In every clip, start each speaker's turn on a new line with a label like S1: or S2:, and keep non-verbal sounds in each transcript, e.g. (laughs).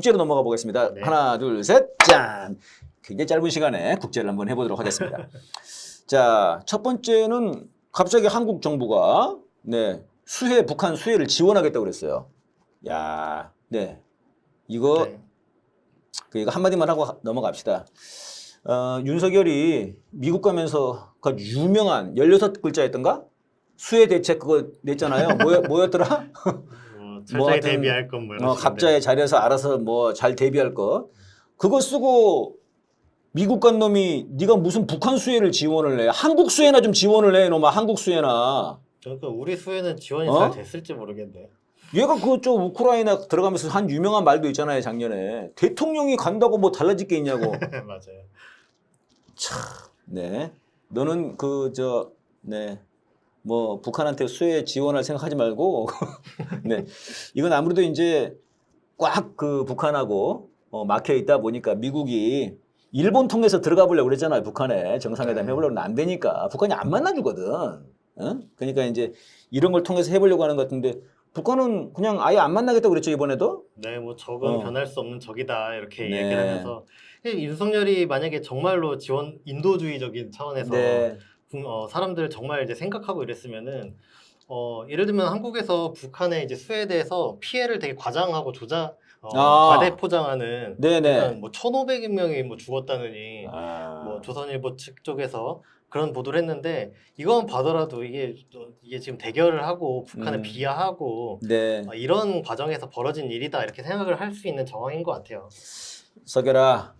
S1: 국제로 넘어가 보겠습니다.
S2: 네.
S1: 하나, 둘, 셋, 짠. 굉장히 짧은 시간에 국제를 한번 해보도록 하겠습니다. (laughs) 자, 첫 번째는 갑자기 한국 정부가 네 수해 북한 수해를 지원하겠다고 그랬어요. 야, 네 이거
S2: 네.
S1: 그 이거 한마디만 하고 하- 넘어갑시다. 어, 윤석열이 미국 가면서 그 유명한 16글자였던가? 수해 대책 그거 냈잖아요. 뭐였, 뭐였더라? (laughs)
S2: 뭐 철저히
S1: 뭐 하여튼,
S2: 대비할 건뭐
S1: 어, 갑자에 자리에서 알아서 뭐 잘 대비할 것. 그거 쓰고 미국 간 놈이 네가 무슨 북한 수해를 지원을 해. 한국 수해나 좀 지원을 해. 놈아 한국 수해나.
S2: 그러니까 우리 수에는 지원이
S1: 어?
S2: 잘 됐을지 모르겠네.
S1: 얘가 그저 우크라이나 들어가면서 한 유명한 말도 있잖아요 작년에 대통령이 간다고 뭐 달라질 게 있냐고 (laughs)
S2: 맞아요.
S1: 네 너는 그 저 네 뭐 북한한테 수해 지원할 생각하지 말고. (laughs) 네. 이건 아무래도 이제 꽉 그 북한하고 어, 막혀 있다 보니까 미국이 일본 통해서 들어가 보려고 그랬잖아요 북한에. 정상회담
S2: 네.
S1: 해보려고. 안 되니까. 북한이 안 만나주거든. 어? 그러니까 이제 이런 걸 통해서 해보려고 하는 것 같은데 북한은 그냥 아예 안 만나겠다고 그랬죠 이번에도?
S2: 네, 뭐 적은
S1: 어.
S2: 변할 수 없는 적이다. 이렇게
S1: 네.
S2: 얘기를 하면서. 윤석열이 만약에 정말로 지원 인도주의적인 차원에서
S1: 네.
S2: 국- 어, 사람들 정말 이제 생각하고 이랬으면은 어, 예를 들면 한국에서 북한의 이제 수에 대해서 피해를 되게 과장하고 조장 어,
S1: 아.
S2: 과대 포장하는
S1: 네네
S2: 일단 뭐 1,500명이 뭐 죽었다느니
S1: 아.
S2: 뭐 조선일보 측 쪽에서 그런 보도를 했는데 이건 봐더라도 이게 또 이게 지금 대결을 하고 북한을
S1: 음.
S2: 비하하고
S1: 네
S2: 어, 이런 과정에서 벌어진 일이다 이렇게 생각을 할 수 있는 정황인 것 같아요.
S1: 석열아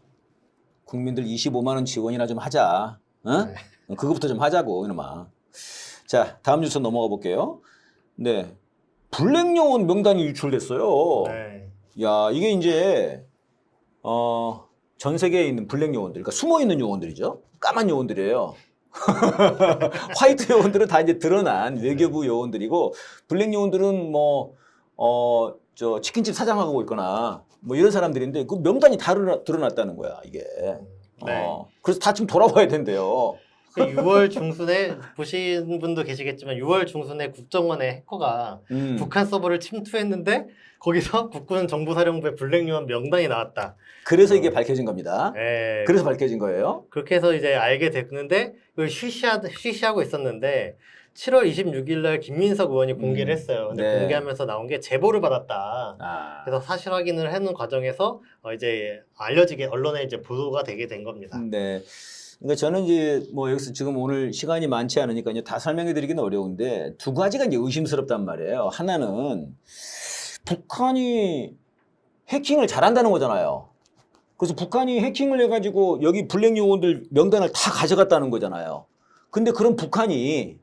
S1: 국민들 25만 원 지원이나 좀 하자. 어?
S2: 네.
S1: 그거부터 좀 하자고 이놈아. 자 다음 뉴스 넘어가 볼게요. 네 블랙 요원 명단이 유출됐어요.
S2: 네.
S1: 야 이게 이제 어, 전 세계에 있는 블랙 요원들, 그러니까 숨어 있는 요원들이죠. 까만 요원들이에요. (laughs) 화이트 요원들은 다 이제 드러난 외교부 요원들이고 블랙 요원들은 뭐 어, 저 치킨집 사장하고 있거나 뭐 이런 사람들인데 그 명단이 다 드러났다는 거야 이게.
S2: 네.
S1: 어, 그래서 다 지금 돌아와야 된대요.
S2: 그 6월 중순에 보신 분도 계시겠지만 6월 중순에 국정원의 해커가
S1: 음.
S2: 북한 서버를 침투했는데 거기서 국군 정보사령부의 블랙요원 명단이 나왔다.
S1: 그래서 이게 밝혀진 겁니다.
S2: 예.
S1: 그래서 밝혀진 거예요.
S2: 그렇게 해서 이제 알게 됐는데 이걸 쉬쉬하, 쉬쉬하고 있었는데 7월 26일 날 김민석 의원이 공개를
S1: 음.
S2: 했어요. 근데
S1: 네.
S2: 공개하면서 나온 게 제보를 받았다.
S1: 아.
S2: 그래서 사실 확인을 하는 과정에서 어 이제 알려지게 언론에 이제 보도가 되게 된 겁니다.
S1: 네. 그러니까 저는 이제 뭐 여기서 지금 오늘 시간이 많지 않으니까 이제 다 설명해 드리기는 어려운데 두 가지가 이제 의심스럽단 말이에요. 하나는 북한이 해킹을 잘한다는 거잖아요. 그래서 북한이 해킹을 해가지고 여기 블랙 요원들 명단을 다 가져갔다는 거잖아요. 근데 그럼 북한이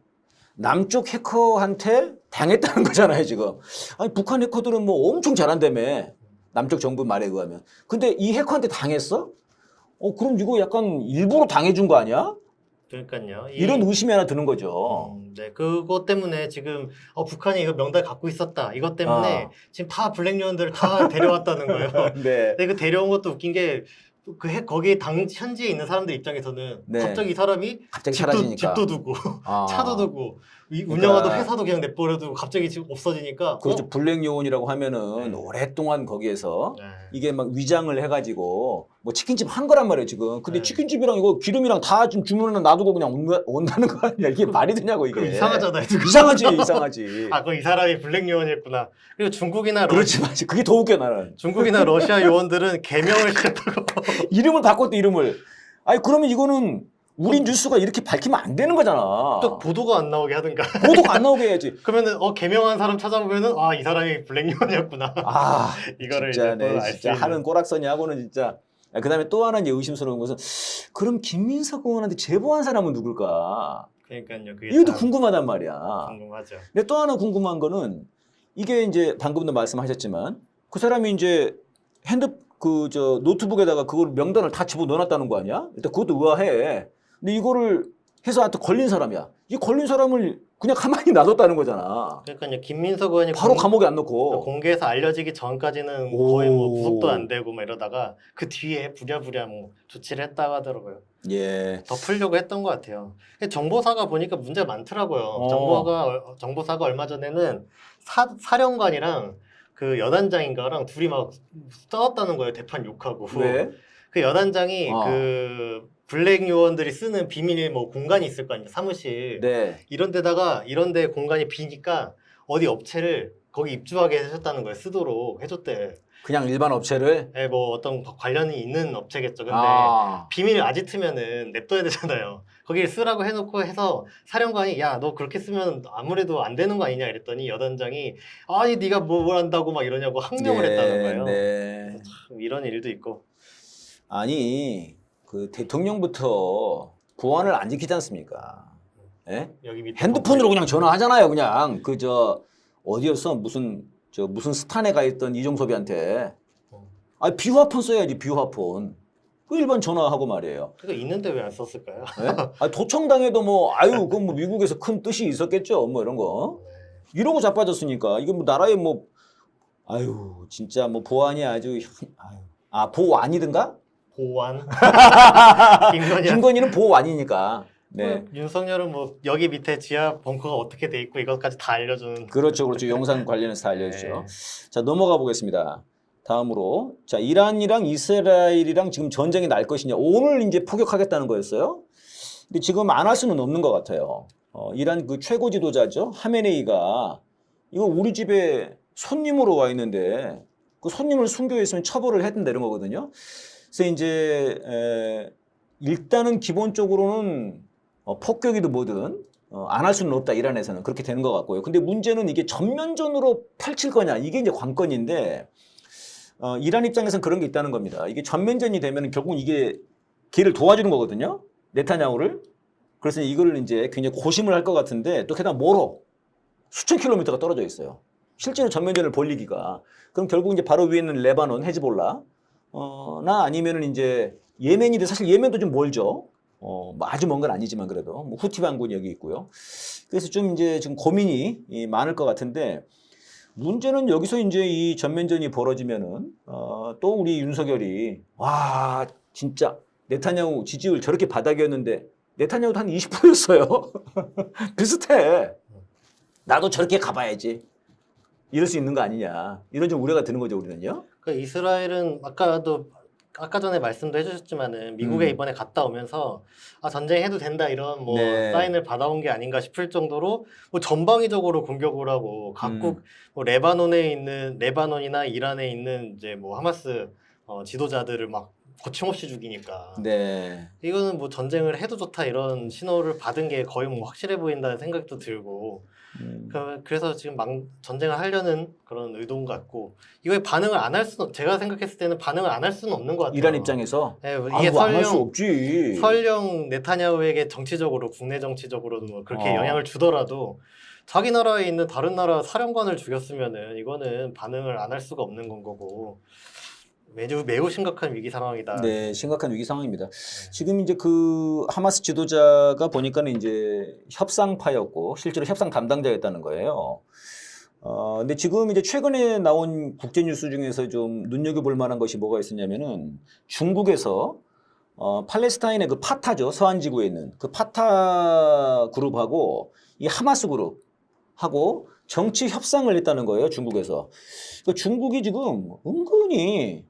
S1: 남쪽 해커한테 당했다는 거잖아요, 지금. 아니, 북한 해커들은 뭐 엄청 잘한다며. 남쪽 정부 말에 의하면. 근데 이 해커한테 당했어? 어, 그럼 이거 약간 일부러 당해준 거 아니야?
S2: 그러니까요. 이-
S1: 이런 의심이 하나 드는 거죠.
S2: 음, 네, 그것 때문에 지금 어, 북한이 이거 명단 갖고 있었다. 이것 때문에
S1: 아.
S2: 지금 다 블랙 요원들을 다 (laughs) 데려왔다는 거예요. (laughs)
S1: 네.
S2: 근데 그 데려온 것도 웃긴 게 그 거기 당 현지에 있는 사람들 입장에서는
S1: 네.
S2: 갑자기 이 사람이
S1: 갑자기
S2: 집도,
S1: 사라지니까.
S2: 집도 두고
S1: 아. (laughs)
S2: 차도 두고 이
S1: 그러니까-
S2: 운영하던 회사도 그냥 내버려두고 갑자기 지금 없어지니까
S1: 그렇죠.
S2: 어?
S1: 블랙 요원이라고 하면은
S2: 네.
S1: 오랫동안 거기에서
S2: 네.
S1: 이게 막 위장을 해가지고 뭐 치킨집 한 거란 말이에요 지금. 근데
S2: 네.
S1: 치킨집이랑 이거 기름이랑 다 지금 주문을 놔두고 그냥 온다, 온다는 거 아니야? 이게 말이 되냐고 이게.
S2: 이상하잖아요. 지금.
S1: 이상하지, 이상하지. (laughs)
S2: 아, 그 이 사람이 블랙 요원이었구나. 그리고 중국이나 러,
S1: 그렇지, 맞지. 그게 더 웃겨 나는.
S2: 중국이나 러시아 요원들은 개명을 했다고. (laughs)
S1: 이름을 바꿨대 이름을. 아니 그러면 이거는 우리 뉴스가 이렇게 밝히면 안 되는 거잖아.
S2: 또 보도가 안 나오게 하든가.
S1: 보도가 안 나오게 해야지. (laughs)
S2: 그러면은 어 개명한 사람 찾아보면은 아 이 사람이 블랙 요원이었구나.
S1: 아, (laughs)
S2: 이거를
S1: 진짜
S2: 이제
S1: 네, 진짜. 하는 꼬락서니하고는 진짜. 아, 그다음에 또 하나 이제 의심스러운 것은 그럼 김민석 의원한테 제보한 사람은 누굴까?
S2: 그러니까요. 그게
S1: 이것도
S2: 참
S1: 궁금하단 말이야.
S2: 궁금하죠.
S1: 근데 또 하나 궁금한 거는 이게 이제 방금도 말씀하셨지만 그 사람이 이제 핸드 그 저 노트북에다가 그걸 명단을 다 집어 넣어놨다는 거 아니야? 일단 그것도 의아해. 근데 이거를 해서 한테 걸린 사람이야. 이 걸린 사람을 그냥 가만히 놔뒀다는 거잖아.
S2: 그러니까요. 김민석 의원이
S1: 바로
S2: 공-
S1: 감옥에 안 넣고.
S2: 공개해서 알려지기 전까지는
S1: 오.
S2: 거의 뭐 구속도 안 되고 막 이러다가 그 뒤에 부랴부랴 뭐 조치를 했다고 하더라고요.
S1: 예.
S2: 더 풀려고 했던 것 같아요. 근데 정보사가 보니까 문제가 많더라고요.
S1: 어.
S2: 정보가 얼- 정보사가 얼마 전에는 사, 사령관이랑 그 여단장인가랑 둘이 막 싸웠다는 거예요. 대판 욕하고.
S1: 왜?
S2: 그 여단장이
S1: 어.
S2: 그 블랙 요원들이 쓰는 비밀 뭐 공간이 있을 거 아니에요. 사무실.
S1: 네.
S2: 이런 데다가 이런 데 공간이 비니까 어디 업체를 거기 입주하게 해줬다는 거예요. 쓰도록 해줬대.
S1: 그냥 일반 업체를
S2: 예, 뭐 어떤 관련이 있는 업체겠죠. 근데
S1: 아.
S2: 비밀 아지트면은 냅둬야 되잖아요. 거기를 쓰라고 해놓고 해서 사령관이 야 너 그렇게 쓰면 아무래도 안 되는 거 아니냐 이랬더니 여단장이 아니 네가 뭐 뭘 한다고 막 이러냐고 항명을
S1: 네,
S2: 했다는 거예요.
S1: 네.
S2: 참 이런 일도 있고.
S1: 아니 그 대통령부터 보안을 안 지키지 않습니까? 예?
S2: 여기 밑에
S1: 핸드폰으로 그냥 전화하잖아요. 그냥 그 저 어디였어 무슨 저 무슨 스탄에 가 있던 이종섭이한테
S2: 어.
S1: 아 비화폰 써야지 비화폰. 그 일반 전화하고 말이에요.
S2: 그거 있는데 왜 안 썼을까요?
S1: 예? 아, 도청당해도 뭐 아유 그뭐 미국에서 큰 뜻이 있었겠죠. 뭐 이런 거. 이러고 자빠졌으니까 이게 뭐 나라에 뭐 아유 진짜 뭐 보안이 아주 현- 아유. 아 보안이든가?
S2: 보안. 김건희
S1: 김건희는 보안이니까. 네.
S2: 윤석열은 뭐 여기 밑에 지하 벙커가 어떻게 돼 있고 이것까지 다 알려주는.
S1: 그렇죠, 그렇죠. 영상 관련해서 다 알려주죠.
S2: 네.
S1: 자 넘어가 보겠습니다. 다음으로 자 이란이랑 이스라엘이랑 지금 전쟁이 날 것이냐 오늘 이제 포격하겠다는 거였어요. 근데 지금 안 할 수는 없는 것 같아요. 어, 이란 그 최고 지도자죠 하메네이가 이거 우리 집에 손님으로 와 있는데 그 손님을 순교했으면 처벌을 해야 된다 이런 거거든요. 그래서 이제 에, 일단은 기본적으로는 어, 폭격이든 뭐든 어, 안 할 수는 없다 이란에서는 그렇게 되는 것 같고요. 근데 문제는 이게 전면전으로 펼칠 거냐 이게 이제 관건인데 어, 이란 입장에서는 그런 게 있다는 겁니다. 이게 전면전이 되면 결국은 이게 걔를 도와주는 거거든요. 네타냐후를. 그래서 이걸 이제 굉장히 고심을 할 것 같은데 또 게다가 멀어 수천 킬로미터가 떨어져 있어요. 실제로 전면전을 벌리기가 그럼 결국 이제 바로 위에 있는 레바논 헤즈볼라 어나 아니면은 이제 예멘인데 사실 예멘도 좀 멀죠. 어, 뭐 아주 먼 건 아니지만 그래도 뭐 후티 반군이 여기 있고요. 그래서 좀 이제 지금 고민이 이 많을 것 같은데 문제는 여기서 이제 이 전면전이 벌어지면은 어, 또 우리 윤석열이 와 진짜 네타냐후 지지율 저렇게 바닥이었는데 네타냐후도 한 20%였어요. (laughs) 비슷해. 나도 저렇게 가봐야지. 이럴 수 있는 거 아니냐. 이런 좀 우려가 드는 거죠 우리는요.
S2: 그 이스라엘은 아까도 아까 전에 말씀도 해주셨지만은 미국에
S1: 음.
S2: 이번에 갔다 오면서 아 전쟁해도 된다 이런 뭐
S1: 네.
S2: 사인을 받아온 게 아닌가 싶을 정도로 뭐 전방위적으로 공격을 하고 각국
S1: 음.
S2: 뭐 레바논에 있는 레바논이나 이란에 있는 이제 뭐 하마스 어, 지도자들을 막 거침없이 죽이니까
S1: 네.
S2: 이거는 뭐 전쟁을 해도 좋다 이런 신호를 받은 게 거의 뭐 확실해 보인다는 생각도 들고
S1: 음.
S2: 그- 그래서 지금 망, 전쟁을 하려는 그런 의도인 것 같고 이거에 반응을 안 할 수는 제가 생각했을 때는 반응을 안 할 수는 없는 것 같아요.
S1: 이란 입장에서
S2: 네,
S1: 아,
S2: 이게
S1: 뭐안할 수
S2: 설령
S1: 없지.
S2: 설령 네타냐후에게 정치적으로 국내 정치적으로도 뭐 그렇게
S1: 어.
S2: 영향을 주더라도 자기 나라에 있는 다른 나라 사령관을 죽였으면은 이거는 반응을 안 할 수가 없는 건 거고 매우 매우 심각한 위기 상황이다.
S1: 네, 심각한 위기 상황입니다. 지금 이제 그 하마스 지도자가 보니까는 이제 협상파였고 실제로 협상 담당자였다는 거예요. 어, 근데 지금 이제 최근에 나온 국제 뉴스 중에서 좀 눈여겨 볼 만한 것이 뭐가 있었냐면은 중국에서 어, 팔레스타인의 그 파타죠. 서한 지구에 있는 그 파타 그룹하고 이 하마스 그룹하고 정치 협상을 했다는 거예요. 중국에서. 그 중국이 지금 은근히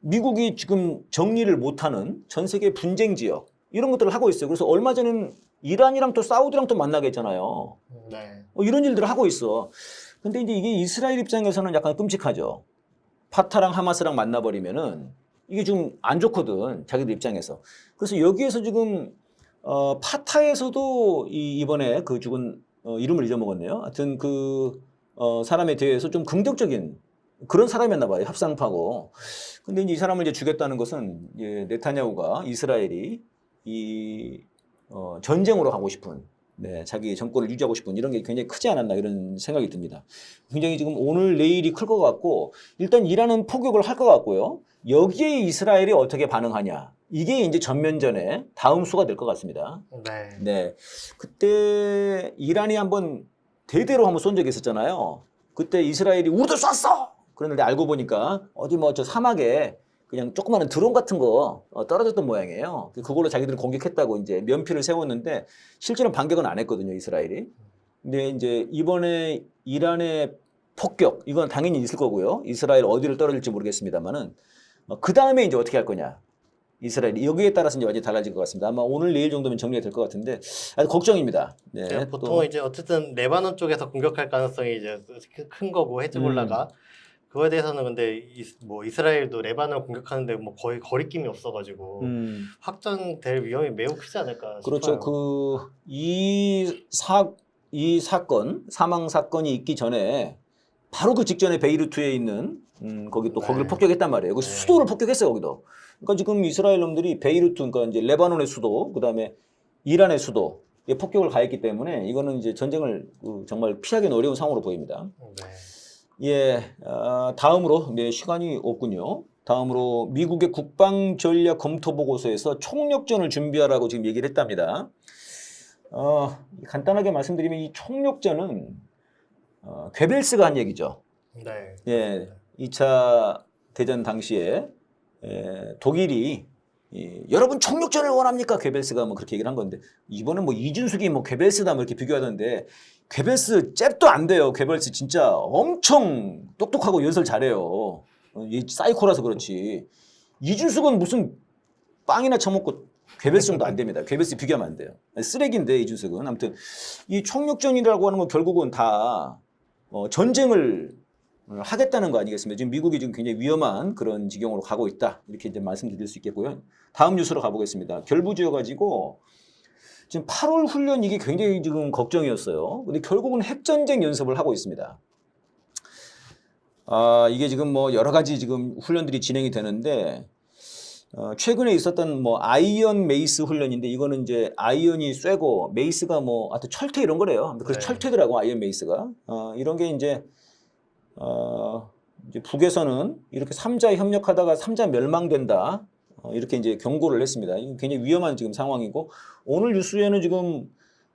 S1: 미국이 지금 정리를 못하는 전 세계 분쟁 지역 이런 것들을 하고 있어요. 그래서 얼마 전에는 이란이랑 또 사우디랑 또 만나게 했잖아요.
S2: 네.
S1: 어, 이런 일들을 하고 있어. 근데 이제 이게 이스라엘 입장에서는 약간 끔찍하죠. 파타랑 하마스랑 만나버리면은 이게 좀 안 좋거든. 자기들 입장에서. 그래서 여기에서 지금 어, 파타에서도 이, 이번에 그 죽은 어, 이름을 잊어먹었네요. 하여튼 그 어, 사람에 대해서 좀 긍정적인 그런 사람이었나 봐요. 협상파고. 근데 이제 이 사람을 이제 죽였다는 것은 이제 네타냐후가 이스라엘이 이 어, 전쟁으로 가고 싶은 네, 자기 정권을 유지하고 싶은 이런 게 굉장히 크지 않았나 이런 생각이 듭니다. 굉장히 지금 오늘 내일이 클 것 같고 일단 이란은 포격을 할 것 같고요. 여기에 이스라엘이 어떻게 반응하냐 이게 이제 전면전의 다음 수가 될 것 같습니다.
S2: 네.
S1: 네, 그때 이란이 한번 대대로 한번 쏜 적이 있었잖아요. 그때 이스라엘이 우리도 쐈어. 그랬는데 알고 보니까 어디 뭐 저 사막에 그냥 조그마한 드론 같은 거 어, 떨어졌던 모양이에요. 그걸로 자기들이 공격했다고 이제 면피를 세웠는데 실제로는 반격은 안 했거든요, 이스라엘이. 근데 이제 이번에 이란의 폭격 이건 당연히 있을 거고요. 이스라엘 어디를 떨어질지 모르겠습니다만은 그 다음에 이제 어떻게 할 거냐. 이스라엘이 여기에 따라서 이제 완전히 달라질 것 같습니다. 아마 오늘 내일 정도면 정리가 될 것 같은데 아주 걱정입니다. 네.
S2: 네,
S1: 또
S2: 보통 이제 어쨌든 레바논 쪽에서 공격할 가능성이 이제 큰- 큰 거고 헤즈볼라가
S1: 음.
S2: 그거에 대해서는 근데 이, 뭐 이스라엘도 레바논 공격하는데 뭐 거의 거리낌이 없어가지고
S1: 음,
S2: 확전될 위험이 매우 크지 않을까
S1: 그렇죠. 그 이 사 이 사건 사망 사건이 있기 전에 바로 그 직전에 베이루트에 있는 음, 거기 또
S2: 네.
S1: 거기를 폭격했단 말이에요. 그
S2: 네.
S1: 수도를 폭격했어요 거기도. 그러니까 지금 이스라엘 놈들이 베이루트 그러니까 이제 레바논의 수도 그다음에 이란의 수도 에 폭격을 가했기 때문에 이거는 이제 전쟁을 그 정말 피하기는 어려운 상황으로 보입니다.
S2: 네.
S1: 예, 아, 다음으로 네, 시간이 없군요. 다음으로 미국의 국방 전략 검토 보고서에서 총력전을 준비하라고 지금 얘기를 했답니다. 어, 간단하게 말씀드리면 이 총력전은 어, 괴벨스가 한 얘기죠.
S2: 네.
S1: 예, 2차 대전 당시에 에, 독일이 이, 여러분 총력전을 원합니까? 괴벨스가 뭐 그렇게 얘기를 한 건데 이번엔 뭐 이준숙이 뭐 괴벨스다 뭐 이렇게 비교하던데 괴벨스 잽도 안 돼요. 괴벨스 진짜 엄청 똑똑하고 연설 잘해요. 어, 이 사이코라서 그렇지. 이준숙은 무슨 빵이나 처먹고 괴벨스 정도 안 됩니다. 괴벨스 비교하면 안 돼요. 쓰레기인데 이준숙은 아무튼 이 총력전이라고 하는 건 결국은 다 어, 전쟁을 어, 하겠다는 거 아니겠습니까? 지금 미국이 지금 굉장히 위험한 그런 지경으로 가고 있다. 이렇게 이제 말씀드릴 수 있겠고요. 다음 뉴스로 가보겠습니다. 결부지어 가지고 지금 8월 훈련 이게 굉장히 지금 걱정이었어요. 근데 결국은 핵전쟁 연습을 하고 있습니다. 아, 이게 지금 뭐 여러 가지 지금 훈련들이 진행이 되는데 어, 최근에 있었던 뭐 아이언 메이스 훈련인데 이거는 이제 아이언이 쇠고 메이스가 뭐 하여튼 철퇴 이런 거래요. 그래서
S2: 네.
S1: 철퇴더라고 아이언 메이스가. 어, 이런 게 이제 어, 이제 북에서는 이렇게 삼자 협력하다가 삼자 멸망된다. 어, 이렇게 이제 경고를 했습니다. 굉장히 위험한 지금 상황이고 오늘 뉴스에는 지금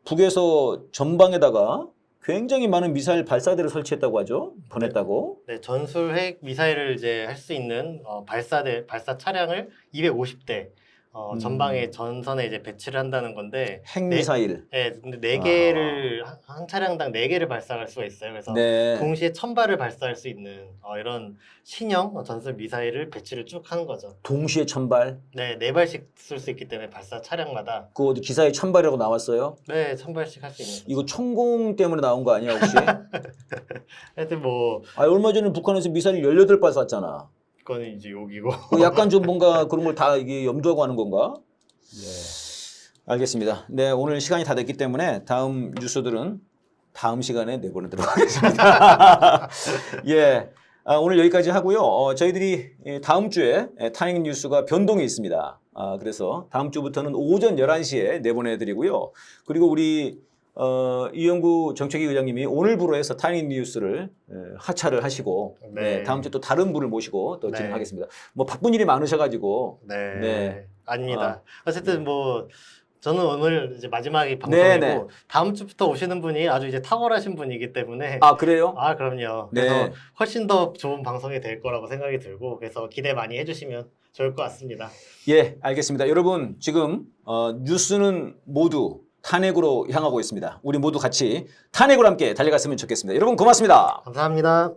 S1: 북에서 전방에다가 굉장히 많은 미사일 발사대를 설치했다고 하죠. 보냈다고.
S2: 네, 전술 핵 미사일을 이제 할 수 있는 어, 발사대 발사 차량을 250대 어,
S1: 음.
S2: 전방에 전선에 이제 배치를 한다는 건데
S1: 핵미사일.
S2: 네, 근데 네 개를 한, 한 차량당 네 개를 발사할 수가 있어요. 그래서
S1: 아. 네.
S2: 동시에 천 발을 발사할 수 있는 어, 이런 신형 전술 미사일을 배치를 쭉 하는 거죠.
S1: 동시에 천발.
S2: 네, 네 발씩 쏠 수 있기 때문에 발사 차량마다
S1: 그 어디 기사에 천발이라고 나왔어요.
S2: 네, 천 발씩 할 수 있는. 거죠.
S1: 이거 천공 때문에 나온 거 아니야 혹시? (laughs)
S2: 하여튼 뭐
S1: 아 얼마 전에 북한에서 미사일 18발 쐈잖아.
S2: 그거는 이제 욕이고.
S1: 그 약간 좀 뭔가 그런 걸 다 이게 염두하고 하는 건가? 알겠습니다. 네, 오늘 시간이 다 됐기 때문에 다음 뉴스들은 다음 시간에 내보내도록 하겠습니다. (laughs) 예. 아, 오늘 여기까지 하고요. 어, 저희들이 예, 다음 주에 예, 타닝 뉴스가 변동이 있습니다. 아, 그래서 다음 주부터는 오전 11시에 내보내드리고요. 그리고 우리 어, 이영구 정책위 의장님이 오늘부로 해서 타닝 뉴스를 예, 하차를 하시고
S2: 네.
S1: 네, 다음 주에 또 다른 분을 모시고 또
S2: 네.
S1: 진행하겠습니다. 뭐 바쁜 일이 많으셔가지고
S2: 네.
S1: 네.
S2: 아닙니다. 어쨌든 뭐 저는 오늘 이제 마지막이 방송이고
S1: 네, 네.
S2: 다음 주부터 오시는 분이 아주 이제 탁월하신 분이기 때문에
S1: 아 그래요?
S2: 아 그럼요.
S1: 네.
S2: 그래서 훨씬 더 좋은 방송이 될 거라고 생각이 들고 그래서 기대 많이 해주시면 좋을 것 같습니다.
S1: 예, 알겠습니다. 여러분 지금 어, 뉴스는 모두 탄핵으로 향하고 있습니다. 우리 모두 같이 탄핵으로 함께 달려갔으면 좋겠습니다. 여러분 고맙습니다.
S2: 감사합니다.